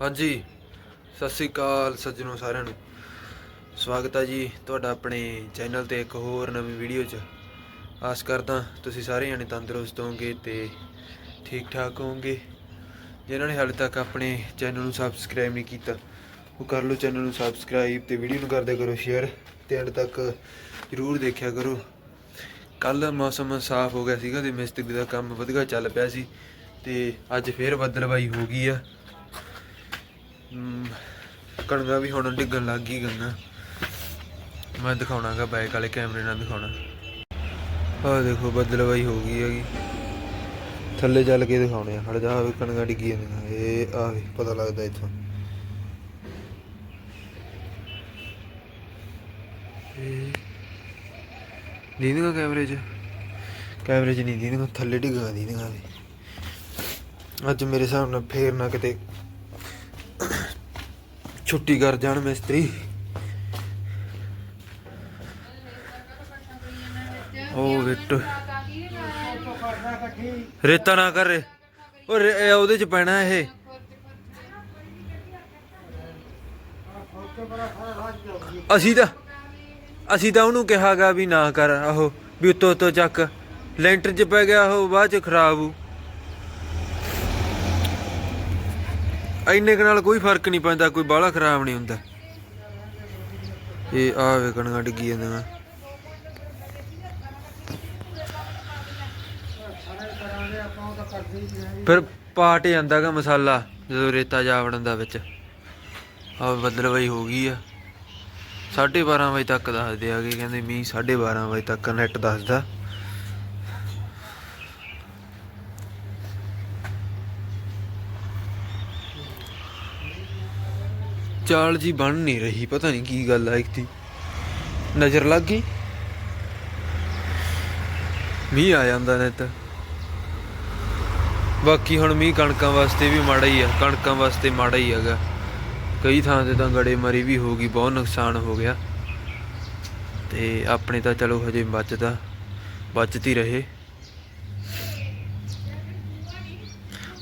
ਹਾਂਜੀ, ਸਤਿ ਸ੍ਰੀ ਅਕਾਲ ਸੱਜਣੋ ਸਾਰਿਆਂ ਨੂੰ। ਸਵਾਗਤ ਹੈ ਜੀ ਤੁਹਾਡਾ ਆਪਣੇ ਚੈਨਲ ਤੇ ਇੱਕ ਹੋਰ ਨਵੀਂ ਵੀਡੀਓ 'ਚ। ਆਸ ਕਰਦਾ ਤੁਸੀਂ ਸਾਰੇ ਜਣੇ ਤੰਦਰੁਸਤ ਹੋਵੋਗੇ ਤੇ ਠੀਕ ਠਾਕ ਹੋਵੋਗੇ। ਜਿਨ੍ਹਾਂ ਨੇ ਹਾਲੇ ਤੱਕ ਆਪਣੇ ਚੈਨਲ ਨੂੰ ਸਬਸਕ੍ਰਾਈਬ ਨਹੀਂ ਕੀਤਾ, ਉਹ ਕਰ ਲਓ ਚੈਨਲ ਨੂੰ ਸਬਸਕ੍ਰਾਈਬ ਤੇ ਵੀਡੀਓ ਨੂੰ ਕਰਦੇ ਕਰੋ ਸ਼ੇਅਰ ਤੇ ਅੰਤ ਤੱਕ ਜ਼ਰੂਰ ਦੇਖਿਆ ਕਰੋ। ਕੱਲ ਮੌਸਮ ਸਾਫ਼ ਹੋ ਗਿਆ ਸੀਗਾ ਤੇ ਮਿਸਤਰੀ ਦਾ ਕੰਮ ਵਧੀਆ ਚੱਲ ਪਿਆ ਸੀ ਤੇ ਅੱਜ ਫੇਰ ਬੱਦਲਬਾਈ ਹੋ ਗਈ ਆ। ਹਮ, ਕਣਕਾਂ ਵੀ ਹੁਣ ਡਿੱਗਣ ਲੱਗ ਗਈ ਗੰਗਾ ਮੈਂ ਦਿਖਾਉਣਾਗਾ ਬਾਈਕ ਵਾਲੇ ਕੈਮਰੇ ਨਾਲ ਦਿਖਾਉਣਾ। ਆਹ ਦੇਖੋ ਬਦਲਵਾਈ ਹੋ ਗਈ ਹੈਗੀ। ਥੱਲੇ ਚੱਲ ਕੇ ਦਿਖਾਉਣੇ ਆ। ਹੜ ਜਾ ਵੀ ਕਣਕਾਂ ਡਿੱਗੀ ਜਾਂਦੀਆਂ ਇਹ ਆ ਵੀ ਪਤਾ ਲੱਗਦਾ ਇੱਥੋਂ। ਦੀਦੀਆਂ ਕੈਮਰੇ 'ਚ? ਕੈਮਰੇ 'ਚ ਨਹੀਂ ਦੀਦੀਆਂ ਥੱਲੇ ਡਿੱਗਾ ਦੀਦੀਆਂ ਵੀ ਅੱਜ ਮੇਰੇ ਹਿਸਾਬ ਨਾਲ ਫੇਰ ਨਾ ਕਿਤੇ ਛੁੱਟੀ ਕਰ ਜਾਣ ਮਿਸਤਰੀ। ਉਹ ਵਿਟ। ਰੇਤਾ ਨਾ ਕਰ ਰੇ। ਉਹ ਰੇ- ਉਹਦੇ ਚ ਪੈਣਾ ਇਹ। ਅਸੀਂ ਤਾਂ ਅਸੀਂ ਤਾਂ ਉਹਨੂੰ ਕਿਹਾਗਾ ਵੀ ਨਾ ਕਰ, ਆਹੋ, ਵੀ ਉੱਤੋਂ ਉੱਤੋਂ ਚੱਕ। ਲੈਂਟਰ ਚ ਪੈ ਗਿਆ, ਉਹ ਬਾਅਦ ਚ ਖਰਾਬ ਹੋ ਇੰਨੇ ਕੁ ਨਾਲ ਕੋਈ ਫ਼ਰਕ ਨਹੀਂ ਪੈਂਦਾ, ਕੋਈ ਬਾਹਲਾ ਖਰਾਬ ਨਹੀਂ ਹੁੰਦਾ। ਇਹ ਆ ਵੇਖਣਗਾ ਡਿੱਗੀ ਜਾਂਦੀਆਂ ਫਿਰ ਪਾਟ ਜਾਂਦਾਗਾ ਮਸਾਲਾ, ਜਦੋਂ ਰੇਤਾ ਜਾ ਵੜਨ ਵਿੱਚ। ਆ ਬਦਲਵਾਈ ਹੋ ਗਈ ਆ। 12:30 ਵਜੇ ਤੱਕ ਦੱਸਦੇ ਆਗੇ ਕਹਿੰਦੇ ਮੀਂਹ 12:30 ਵਜੇ ਤੱਕ ਨੈਟ ਦੱਸਦਾ। ਚਾਲ ਜੀ ਬਣ ਨਹੀਂ ਰਹੀ, ਪਤਾ ਨਹੀਂ ਕੀ ਗੱਲ ਆ ਇੱਕਦੀ ਨਜ਼ਰ ਲੱਗ ਗਈ। ਮੀਂਹ ਆ ਜਾਂਦਾ ਨੇ ਤਾਂ। ਬਾਕੀ ਹੁਣ ਮੀਂਹ ਕਣਕਾਂ ਵਾਸਤੇ ਵੀ ਮਾੜਾ ਹੀ ਆ, ਕਣਕਾਂ ਵਾਸਤੇ ਮਾੜਾ ਹੀ ਹੈਗਾ। ਕਈ ਥਾਂ ਤੇ ਤਾਂ ਗੜੇ ਮਰੀ ਵੀ ਹੋ ਗਈ, ਬਹੁਤ ਨੁਕਸਾਨ ਹੋ ਗਿਆ। ਤੇ ਆਪਣੇ ਤਾਂ ਚਲੋ ਹਜੇ ਬਚਦਾ, ਬਚਤੀ ਰਹੇ।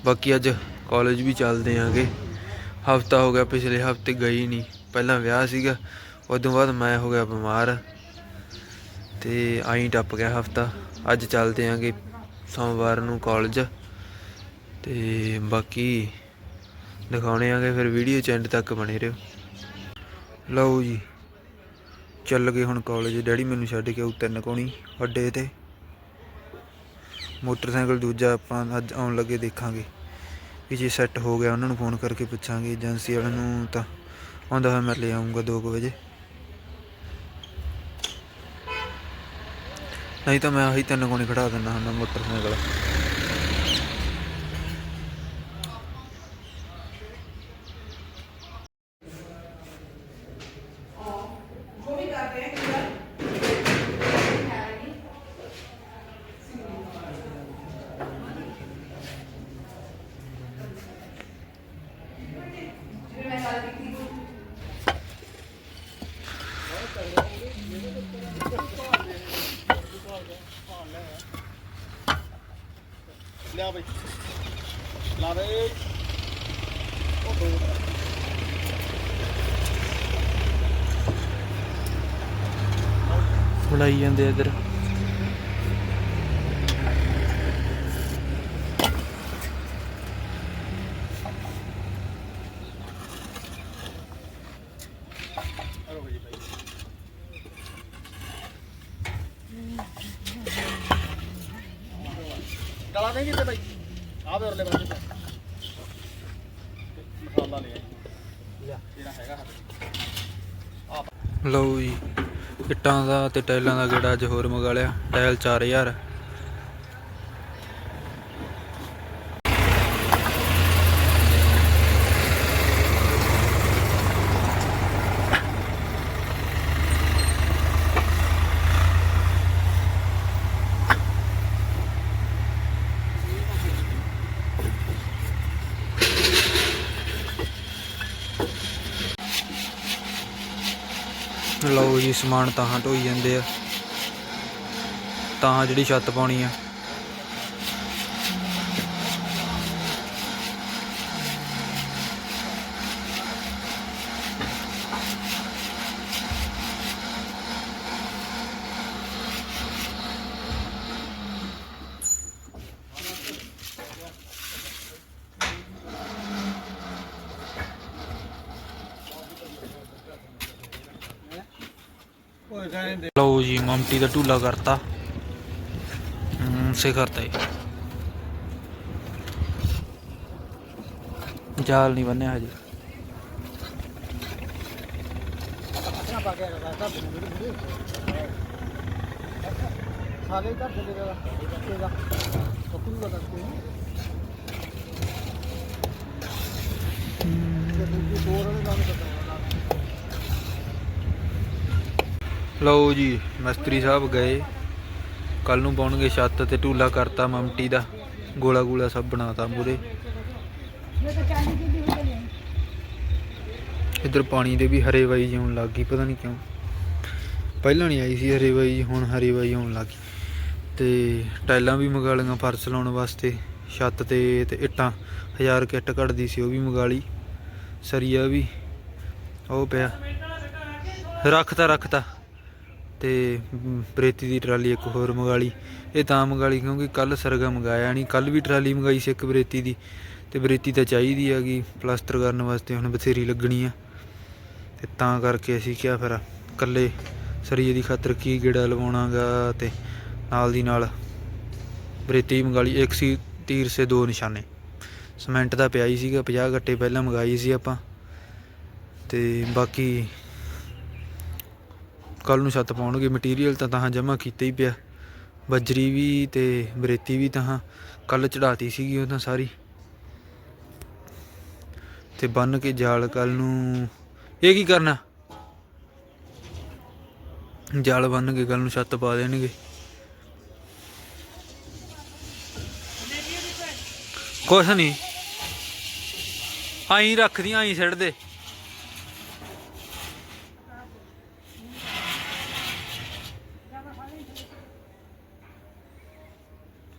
ਬਾਕੀ ਅੱਜ ਕਾਲਜ ਵੀ ਚੱਲਦੇ ਆਂਗੇ। ਹਫਤਾ ਹੋ ਗਿਆ, ਪਿਛਲੇ ਹਫ਼ਤੇ ਗਈ ਨਹੀਂ। ਪਹਿਲਾਂ ਵਿਆਹ ਸੀਗਾ, ਉਦੋਂ ਬਾਅਦ ਮੈਂ ਹੋ ਗਿਆ ਬਿਮਾਰ। ਤੇ ਆਈ ਟੱਪ ਗਿਆ ਹਫਤਾ। ਅੱਜ ਚੱਲਦੇ ਆਂਗੇ ਸੋਮਵਾਰ ਨੂੰ ਕਾਲਜ। ਤੇ ਬਾਕੀ ਦਿਖਾਉਣੇ ਆਂਗੇ ਫਿਰ ਵੀਡੀਓ ਚੈਂਡ ਤੱਕ ਬਣੇ ਰਹੋ। ਲਓ ਜੀ, ਚੱਲ ਗਏ ਹੁਣ ਕਾਲਜ। ਡੈਡੀ ਮੈਨੂੰ ਛੱਡ ਕੇ ਆਉ ਤਿੰਨ ਕੋਣੀ ਅੱਡੇ ਤੇ। ਮੋਟਰਸਾਈਕਲ ਦੂਜਾ ਆਪਾਂ ਅੱਜ ਆਉਣ ਲੱਗੇ ਦੇਖਾਂਗੇ। ਵੀ ਜੇ ਸੈੱਟ ਹੋ ਗਿਆ, ਉਹਨਾਂ ਨੂੰ ਫੋਨ ਕਰਕੇ ਪੁੱਛਾਂਗੇ, ਏਜੰਸੀ ਵਾਲਿਆਂ ਨੂੰ ਤਾਂ ਆਉਂਦਾ ਹੋਇਆ ਮੈਂ ਲੈ ਆਉਂਗਾ 2 ਵਜੇ। ਨਹੀਂ ਤਾਂ ਮੈਂ ਆਹੀ ਤਿੰਨ ਕੋਣੀ ਖੜਾ ਦਿੰਦਾ ਹੁੰਦਾ ਮੋਟਰਸਾਈਕਲ। ਲਿਆ ਬਈ। ਲਾ ਦੇ। ਉਹ ਦੋ ਬਣਾਈ ਜਾਂਦੇ ਇਧਰ। ਗਲਾ ਨਹੀਂ ਕਿਤੇ ਭਾਈ ਆ ਦੇ ਉਰਲੇ ਬੰਦੇ ਮਸਾਲਾ ਲੈ ਆਈ। ਲਿਆ ਜਿਹੜਾ ਹੈਗਾ ਸਾਡੇ ਲਓ ਜੀ ਇੱਟਾਂ ਦਾ ਤੇ ਟਾਈਲਾਂ ਦਾ ਗੇੜਾ ਅੱਜ ਹੋਰ ਮੰਗਾ ਲਿਆ। ਟਾਇਲ 4000 ਲਓ ਜੀ ਸਮਾਨ ਤਾਂ ਢੋਈ ਜਾਂਦੇ ਆ। ਤਾਂ ਜਿਹੜੀ ਛੱਤ ਪਾਉਣੀ ਆ। ਲਓ ਜੀ ਮਮਟੀ ਦਾ ਢੂਲਾ ਕਰਤਾ। ਹੂੰ ਸੇ ਕਰਤਾ ਜੀ ਜਾਲ ਨਹੀਂ ਬੰਨਿਆ ਹਜੇ। ਨਾ ਘਰ ਦੇ ਦੇਗਾ ਦੇਗਾ ਕੋਈ ਬਤਾ ਕੋਈ ਜੇ ਦੋ ਰਣੇ ਕੰਮ ਕਰਦਾ ਲਓ ਜੀ ਮਿਸਤਰੀ ਸਾਹਿਬ ਗਏ। ਕੱਲ ਨੂੰ ਪਾਉਣਗੇ ਛੱਤ ਤੇ ਢੂਲਾ ਕਰਤਾ ਮਮਟੀ ਦਾ। ਗੋਲਾ ਗੋਲਾ ਸਭ ਬਣਾਤਾ ਮੂਰੇ। ਇੱਧਰ ਪਾਣੀ ਦੇ ਵੀ ਹਰੇ ਬਾਈ ਜੀ ਆਉਣ ਲੱਗ ਗਈ ਪਤਾ ਨਹੀਂ ਕਿਉਂ। ਪਹਿਲਾਂ ਨਹੀਂ ਆਈ ਸੀ ਹਰੇ ਬਾਈ ਜੀ, ਹੁਣ ਹਰੇ ਬਾਈ ਆਉਣ ਲੱਗ ਗਈ। ਤੇ ਟਾਈਲਾਂ ਵੀ ਮੰਗਾ ਲਈਆਂ ਫਰਸ਼ ਲਾਉਣ ਵਾਸਤੇ। ਛੱਤ ਤੇ ਤੇ ਇੱਟਾਂ ਹਜ਼ਾਰ ਕਿੱਟ ਘੜਦੀ ਸੀ ਉਹ ਵੀ ਮੰਗਾ ਲਈ। ਸਰੀਆ ਵੀ ਉਹ ਪਿਆ। ਰੱਖਤਾ ਰੱਖਤਾ। ਤੇ ਮ, ਪ੍ਰੇਤੀ ਦੀ ਟਰਾਲੀ ਇੱਕ ਹੋਰ ਮੰਗਾ ਲਈ। ਇਹ ਤਾਂ ਮੰਗਾ ਲਈ ਕਿਉਂਕਿ ਕੱਲ ਸਰਗਾ ਮੰਗਾਇਆ ਨਹੀਂ। ਕੱਲ ਵੀ ਟਰਾਲੀ ਮੰਗਾਈ ਸੀ ਇੱਕ ਬਰੇਤੀ ਦੀ ਤੇ ਬਰੇਤੀ ਤਾਂ ਚਾਹੀਦੀ ਹੈਗੀ ਪਲਾਸਟਰ ਕਰਨ ਵਾਸਤੇ ਹੁਣ ਬਥੇਰੀ ਲੱਗਣੀ ਆ। ਤੇ ਤਾਂ ਕਰਕੇ ਅਸੀਂ ਕਿਹਾ ਫਿਰ ਇਕੱਲੇ ਸਰੀਏ ਦੀ ਖਾਤਰ ਕੀ ਗੇੜਾ ਲਵਾਉਣਾਗਾ ਤੇ ਨਾਲ ਦੀ ਨਾਲ ਬਰੇਤੀ ਮੰਗਾ ਲਈ। ਇੱਕ ਸੀ ਤੀਰ ਸੇ ਦੋ ਨਿਸ਼ਾਨੇ। ਸੀਮੈਂਟ ਦਾ ਪਿਆ ਹੀ ਸੀਗਾ 50 ਗੱਟੇ ਪਹਿਲਾਂ ਮੰਗਾਈ ਸੀ ਆਪਾਂ। ਤੇ ਬਾਕੀ ਕੱਲ ਨੂੰ ਛੱਤ ਪਾਉਣਗੇ ਮਟੀਰੀਅਲ ਤਾਂ ਤਾਂ ਜਮ੍ਹਾਂ ਕੀਤਾ ਹੀ ਪਿਆ। ਬਜਰੀ ਵੀ ਤੇ ਬਰੇਤੀ ਵੀ ਤਾਂ ਕੱਲ ਚੜਾਤੀ ਸੀਗੀ ਉਹ ਤਾਂ ਸਾਰੀ। ਤੇ ਬੰਨ ਕੇ ਜਾਲ ਕੱਲ ਨੂੰ, ਇਹ ਕੀ ਕਰਨਾ? ਜਾਲ ਬੰਨ ਕੇ ਕੱਲ ਨੂੰ ਛੱਤ ਪਾ ਦੇਣਗੇ। ਕੁਛ ਨਹੀਂ ਆਈ ਰੱਖਦੀ, ਆਈ ਸਿੱਟ ਦੇ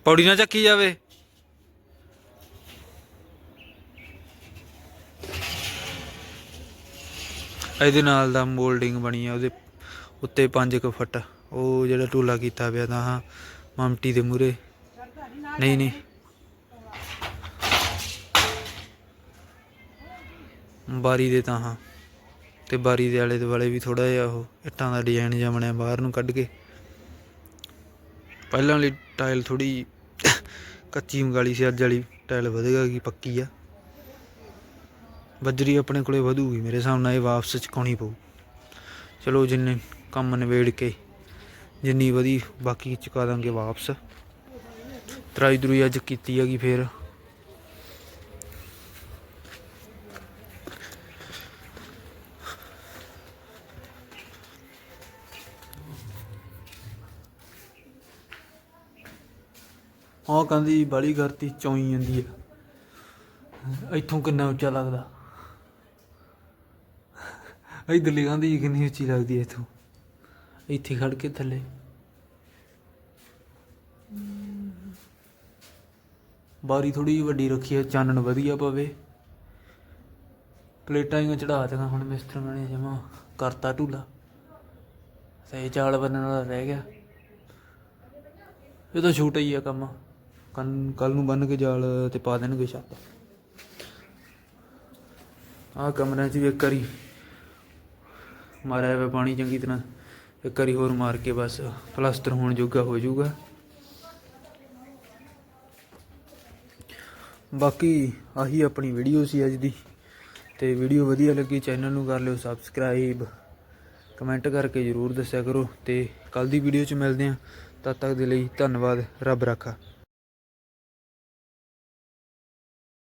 ਪੌੜੀ ਨਾ ਚੱਕੀ ਜਾਵੇ। ਇਹਦੇ ਨਾਲ ਦਾ ਮੋਲਡਿੰਗ ਬਣੀ ਆ, ਉਹਦੇ ਉੱਤੇ 5 ਕੁ ਫੁੱਟ। ਉਹ ਜਿਹੜਾ ਟੂਲਾ ਕੀਤਾ ਪਿਆ ਤਾਂ ਹਾਂ, ਮਮਟੀ ਦੇ ਮੂਰੇ ਨਹੀਂ ਨਹੀਂ। ਬਾਰੀ ਦੇ ਤਾਂ ਹਾਂ। ਤੇ ਬਾਰੀ ਦੇ ਆਲੇ ਦੁਆਲੇ ਵੀ ਥੋੜਾ ਜਿਹਾ ਉਹ ਇੱਟਾਂ ਦਾ ਡਿਜ਼ਾਈਨ ਜਿਹਾ ਬਣਿਆ ਬਾਹਰ ਨੂੰ ਕੱਢ ਕੇ। ਪਹਿਲਾਂ ਵਾਲੀ ਟਾਇਲ ਥੋੜੀ ਕੱਚੀ ਮੰਗਾਲੀ ਸੀ, ਅੱਜ ਵਾਲੀ ਟਾਇਲ ਵਧੇਗਾ ਕੀ ਪੱਕੀ ਆ। ਬਜਰੀ ਆਪਣੇ ਕੋਲੇ ਵਧੂਗੀ, ਮੇਰੇ ਹਿਸਾਬ ਨਾਲ ਇਹ ਵਾਪਸ ਚੁਕਾਉਣੀ ਪਊ। ਚਲੋ ਜਿੰਨੇ ਕੰਮ ਨਿਬੇੜ ਕੇ ਜਿੰਨੀ ਵਧੀ, ਬਾਕੀ ਚੁਕਾ ਦਾਂਗੇ ਵਾਪਸ। ਤਰਾਈ ਦਰੂਈ ਅੱਜ ਕੀਤੀ ਹੈਗੀ ਫੇਰ। ਉਹ ਕਹਿੰਦੀ ਬਾਲੀ ਕਰਤੀ, ਚੌਈ ਜਾਂਦੀ ਆ। ਇੱਥੋਂ ਕਿੰਨਾ ਉੱਚਾ ਲੱਗਦਾ। ਇਧਰਲੀ ਕਹਿੰਦੀ ਕਿੰਨੀ ਉੱਚੀ ਲੱਗਦੀ ਐ ਇੱਥੋਂ। ਇੱਥੇ ਖੜ ਕੇ ਥੱਲੇ। ਬਾਰੀ ਥੋੜੀ ਵੱਡੀ ਰੱਖੀ ਐ ਚਾਨਣ ਵਧੀਆ ਪਵੇ। ਪਲੇਟਾਂ ਹੀ ਚੜਾ ਦਿੱਤੀਆਂ ਹੁਣ ਮਿਸਤਰੀਆਂ ਨੇ ਜਮਾ, ਕਰਤਾ ਢੂਲਾ। ਤੇ ਚਾਲ ਬੰਨਣ ਵਾਲਾ ਰਹਿ ਗਿਆ। ਇਹ ਤਾਂ ਛੋਟਾ ਹੀ ਆ ਕੰਮ। ਕੱਲ ਨੂੰ ਬੰਨ ਕੇ ਜਾਲ ਤੇ ਪਾ ਦੇਣਗੇ ਛੱਤ। ਆਹ ਕਮਰਿਆਂ 'ਚ ਵੀ ਇੱਕ ਵਾਰੀ ਮਾਰਿਆ ਹੋਇਆ ਪਾਣੀ ਚੰਗੀ ਤਰ੍ਹਾਂ, ਇੱਕ ਵਾਰੀ ਹੋਰ ਮਾਰ ਕੇ ਬਸ ਪਲਾਸਟਰ ਹੋਣ ਜੋਗਾ ਹੋ ਜਾਊਗਾ। ਬਾਕੀ ਆਹੀ ਆਪਣੀ ਵੀਡੀਓ ਸੀ ਅੱਜ ਦੀ। ਤੇ ਵੀਡੀਓ ਵਧੀਆ ਲੱਗੀ ਚੈਨਲ ਨੂੰ ਕਰ ਲਿਓ ਸਬਸਕ੍ਰਾਈਬ ਕਮੈਂਟ ਕਰਕੇ ਜਰੂਰ ਦੱਸਿਆ ਕਰੋ ਤੇ ਕੱਲ ਦੀ ਵੀਡੀਓ 'ਚ ਮਿਲਦੇ ਹਾਂ। ਤਦ ਤੱਕ ਦੇ ਲਈ ਧੰਨਵਾਦ, ਰੱਬ ਰਾਖਾ।